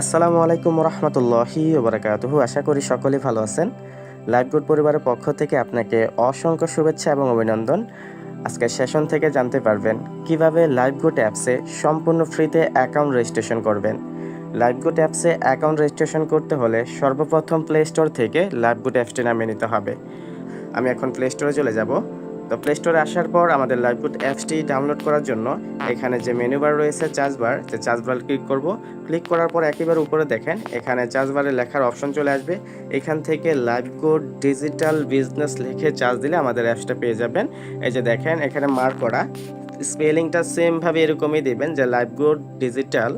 আসসালামু আলাইকুম রহমতুল্লাহি ওবরাকাতুহু। আশা করি সকলেই ভালো আছেন। লাইভ গুড পরিবারের পক্ষ থেকে আপনাকে অসংখ্য শুভেচ্ছা এবং অভিনন্দন। আজকের সেশন থেকে জানতে পারবেন কীভাবে লাইভ গুড অ্যাপসে সম্পূর্ণ ফ্রিতে অ্যাকাউন্ট রেজিস্ট্রেশন করবেন। লাইভ গুড অ্যাপসে অ্যাকাউন্ট রেজিস্ট্রেশন করতে হলে সর্বপ্রথম প্লে স্টোর থেকে লাইভ গুড অ্যাপসটি নামিয়ে নিতে হবে। আমি এখন প্লে স্টোরে চলে যাব। তো প্লে স্টোরে আসার পর আমাদের লাইভগুড অ্যাপসটি ডাউনলোড করার জন্য এখানে যে মেনু বার রয়েছে চার্জ বার যে চার্জ বার ক্লিক করব। ক্লিক করার পর একেবারে উপরে দেখেন, এখানে চার্জ বারে লেখার অপশন চলে আসবে। এখান থেকে লাইভগুড ডিজিটাল বিজনেস লিখে চার্জ দিলে আমাদের অ্যাপসটা পেয়ে যাবেন। এই যে দেখেন, এখানে মার্ক করা। স্পেলিংটা সেমভাবে এরকমই দেবেন যে লাইভগুড ডিজিটাল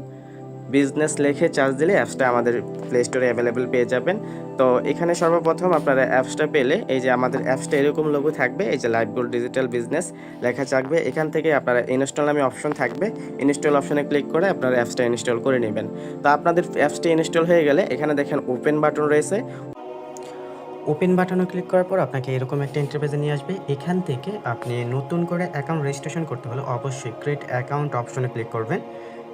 বিজনেস লেখে চার্জ দিলে অ্যাপসটা আমাদের প্লে স্টোরে অ্যাভেলেবেল পেয়ে যাবেন। তো এখানে সর্বপ্রথম আপনারা অ্যাপসটা পেলে এই যে আমাদের অ্যাপসটা এরকম লোগো থাকবে, এই যে লাইভ গোল্ড ডিজিটাল বিজনেস লেখা থাকবে। এখান থেকে আপনারা ইনস্টল নামে অপশন থাকবে। ইনস্টল অপশনে ক্লিক করে আপনারা অ্যাপসটা ইনস্টল করে নেবেন। তো আপনাদের অ্যাপসটি ইনস্টল হয়ে গেলে এখানে দেখেন ওপেন বাটন রয়েছে। ওপেন বাটনে ক্লিক করার পর আপনাকে এরকম একটা ইন্টারফেসে নিয়ে আসবে। এখান থেকে আপনি নতুন করে অ্যাকাউন্ট রেজিস্ট্রেশন করতে হলে অবশ্যই ক্রিয়েট অ্যাকাউন্ট অপশনে ক্লিক করবেন।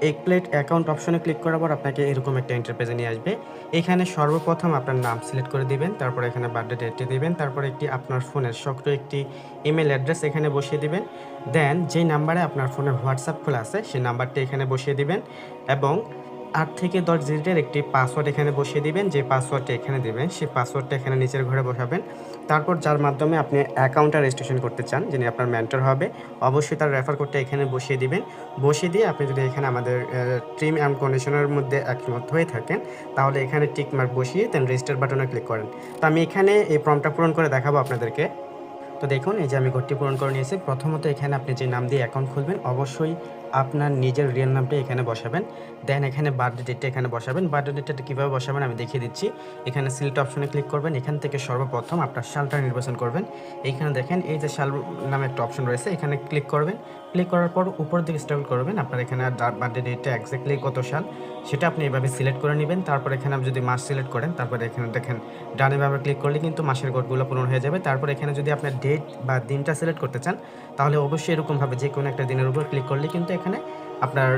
এই প্লেট অ্যাকাউন্ট অপশনে ক্লিক করার পর আপনাকে এরকম একটা ইন্টারফেসে নিয়ে আসবে। এখানে সর্বপ্রথম আপনার নাম সিলেক্ট করে দিবেন, তারপর এখানে বার্থডে ডেটটি দিবেন, তারপর একটি আপনার ফোনের সক্রিয় একটি ইমেল অ্যাড্রেস এখানে বসিয়ে দিবেন। দেন যেই নাম্বারে আপনার ফোনে হোয়াটসঅ্যাপ খোলা আছে, সেই নাম্বারটি এখানে বসিয়ে দিবেন এবং আট থেকে দশ ডিজিটের একটি পাসওয়ার্ড এখানে বসিয়ে দিবেন। যে পাসওয়ার্ডটা এখানে দেবেন, সেই পাসওয়ার্ডটা এখানে নিচের ঘরে বসাবেন। তারপর যার মাধ্যমে আপনি অ্যাকাউন্টটা রেজিস্ট্রেশন করতে চান, যিনি আপনার মেন্টর হবে, অবশ্যই তার রেফার কোডটা এখানে বসিয়ে দিবেন। বসিয়ে দিয়ে আপনি যদি এখানে আমাদের ট্রিম অ্যান্ড কন্ডিশনের মধ্যে একমত হয়ে থাকেন, তাহলে এখানে টিক মার্ক বসিয়ে দেন রেজিস্টার বাটনে ক্লিক করেন। তো আমি এখানে এই ফর্মটা পূরণ করে দেখাবো আপনাদেরকে। তো দেখুন, এই যে আমি ঘরটি পূরণ করে নিয়েছি, প্রথমত এখানে আপনি যে নাম দিয়ে অ্যাকাউন্ট খুলবেন, অবশ্যই আপনার নিজের রিয়েল নামটা এখানে বসাবেন। দেন এখানে বার্থডে ডেটটা এখানে বসাবেন। বার্থডে ডেটটা কীভাবে বসাবেন আমি দেখিয়ে দিচ্ছি। এখানে সিলেক্ট অপশনে ক্লিক করবেন। এখান থেকে সর্বপ্রথম আপনার সালটা নির্বাচন করবেন। এইখানে দেখেন, এই যে সাল নামে একটা অপশন রয়েছে, এখানে ক্লিক করবেন। ক্লিক করার পর উপর দিকে স্ট্রাগল করবেন। আপনার এখানে বার্থডে ডেটটা এক্স্যাক্টলি কত সাল, সেটা আপনি এভাবে সিলেক্ট করে নেবেন। তারপর এখানে যদি মাস সিলেক্ট করেন, তারপরে এখানে দেখেন, ডানে ভাবে ক্লিক করলে কিন্তু মাসের কোডগুলো পূরণ হয়ে যাবে। তারপর এখানে যদি আপনার ডেট বা দিনটা সিলেক্ট করতে চান, তাহলে অবশ্যই এরকমভাবে যে কোনো একটা দিনের উপর ক্লিক করলে কিন্তু এখানে আপনার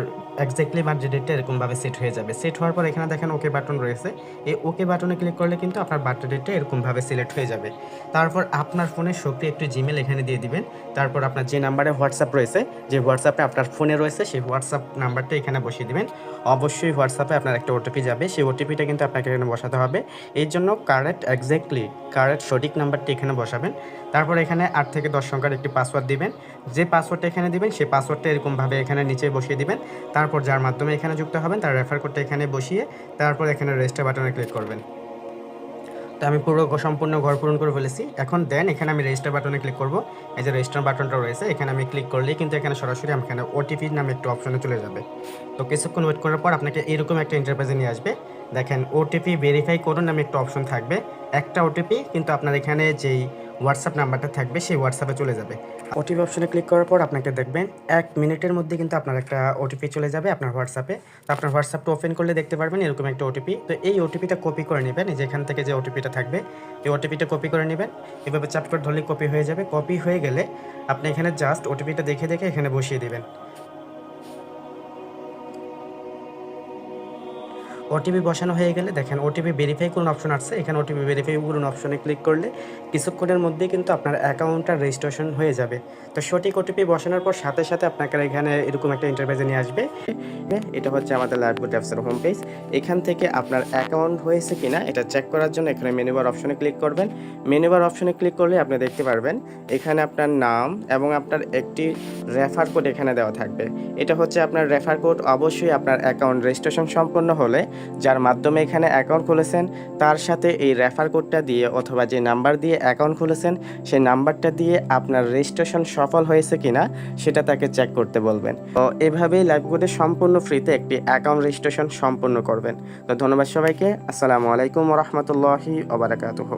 এক্স্যাক্টলি বার্থডে ডেটটা এরকমভাবে সেট হয়ে যাবে। সেট হওয়ার পর এখানে দেখেন ওকে বাটন রয়েছে। এই ওকে বাটনে ক্লিক করলে কিন্তু আপনার বার্থডে ডেটটা এরকমভাবে সিলেক্ট হয়ে যাবে। তারপর আপনার ফোনে সক্রিয় একটু জিমেল এখানে দিয়ে দিবেন। তারপর আপনার যে নাম্বারে হোয়াটসঅ্যাপ রয়েছে, যে হোয়াটসঅ্যাপে আপনার ফোনে রয়েছে, সেই হোয়াটসঅ্যাপ নাম্বারটা এখানে বসিয়ে দিবেন। অবশ্যই হোয়াটসঅ্যাপে আপনার একটা ওটিপি যাবে। সেই ওটিপিটা কিন্তু আপনাকে এখানে বসাতে হবে। এর জন্য কারেক্ট এক্স্যাক্টলি কারেক্ট সঠিক নাম্বারটি এখানে বসাবেন। তারপর এখানে আট থেকে দশ সংখ্যার একটি পাসওয়ার্ড দিবেন। যে পাসওয়ার্ডটা এখানে দিবেন, সেই পাসওয়ার্ডটা এরকমভাবে এখানে নিচে বসিয়ে দিবেন। তারপর যার মাধ্যমে এখানে যুক্ত হবেন, তার রেফার কোডটা এখানে বসিয়ে তারপর এখানে রেজিস্টার বাটনে ক্লিক করবেন। তো আমি পুরো সম্পূর্ণ ঘর পূরণ করে ফেলেছি। এখন দেন এখানে আমি রেজিস্টার বাটনে ক্লিক করব। এই যে রেজিস্টার বাটনটা রয়েছে, এখানে আমি ক্লিক করলেই কিন্তু এখানে সরাসরি আমি এখানে ওটিপি নামে একটু অপশনে চলে যাবে। তো কিছুক্ষণ ওয়েট করার পর আপনাকে এরকম একটা ইন্টারপ্রাইজে নিয়ে আসবে। দেখেন ওটিপি ভেরিফাই করুন নামে একটা অপশন থাকবে। একটা ওটিপি কিন্তু আপনার এখানে যেই হোয়াটসঅ্যাপ নাম্বারটা থাকবে, সেই হোয়াটসঅ্যাপে চলে যাবে। ওটিপি অপশনে ক্লিক করার পর আপনাকে দেখবেন, এক মিনিটের মধ্যে কিন্তু আপনার একটা ওটিপি চলে যাবে আপনার হোয়াটসঅ্যাপে তো আপনার হোয়াটসঅ্যাপটা ওপেন করলে দেখতে পারবেন এরকম একটা ওটিপি তো এই ওটিপিটা কপি করে নেবেন যেখান থেকে যে ওটিপিটা থাকবে, এই ওটিপিটা কপি করে নেবেন। এভাবে চাপ করে ধরলে কপি হয়ে যাবে। কপি হয়ে গেলে আপনি এখানে জাস্ট ওটিপিটা দেখে দেখে এখানে বসিয়ে দিবেন। ওটিপি বসানো হয়ে গেলে দেখেন ওটিপি ভেরিফাই করুন অপশন আসছে। এখানে ওটিপি ভেরিফাই করুন অপশনে ক্লিক করলে কিছুক্ষণের মধ্যে কিন্তু আপনার অ্যাকাউন্টটা রেজিস্ট্রেশন হয়ে যাবে। তো সঠিক ওটিপি বসানোর পর সাথে সাথে আপনাকে এখানে এরকম একটা ইন্টারভেজে নিয়ে আসবে। এটা হচ্ছে আমাদের লাইভগুড অ্যাপসের হোম পেজ এখান থেকে আপনার অ্যাকাউন্ট হয়েছে কিনা এটা চেক করার জন্য এখানে মেনুবার অপশনে ক্লিক করবেন। মেনুবার অপশনে ক্লিক করলে আপনি দেখতে পারবেন এখানে আপনার নাম এবং আপনার একটি রেফার কোড এখানে দেওয়া থাকবে। এটা হচ্ছে আপনার রেফার কোড অবশ্যই আপনার অ্যাকাউন্ট রেজিস্ট্রেশন সম্পন্ন হলে যার মাধ্যমে এখানে অ্যাকাউন্ট খুলেছেন, তার সাথে এই রেফার কোডটা দিয়ে অথবা যে নাম্বার দিয়ে অ্যাকাউন্ট খুলেছেন, সেই নাম্বারটা দিয়ে আপনার রেজিস্ট্রেশন সফল হয়েছে কিনা, সেটা তাকে চেক করতে বলবেন। তো এভাবেই কোডে সম্পূর্ণ ফ্রিতে একটি অ্যাকাউন্ট রেজিস্ট্রেশন সম্পূর্ণ করবেন। তো ধন্যবাদ সবাইকে। আসসালামু আলাইকুম রহমতুল্লাহি ওবরাকাতুহ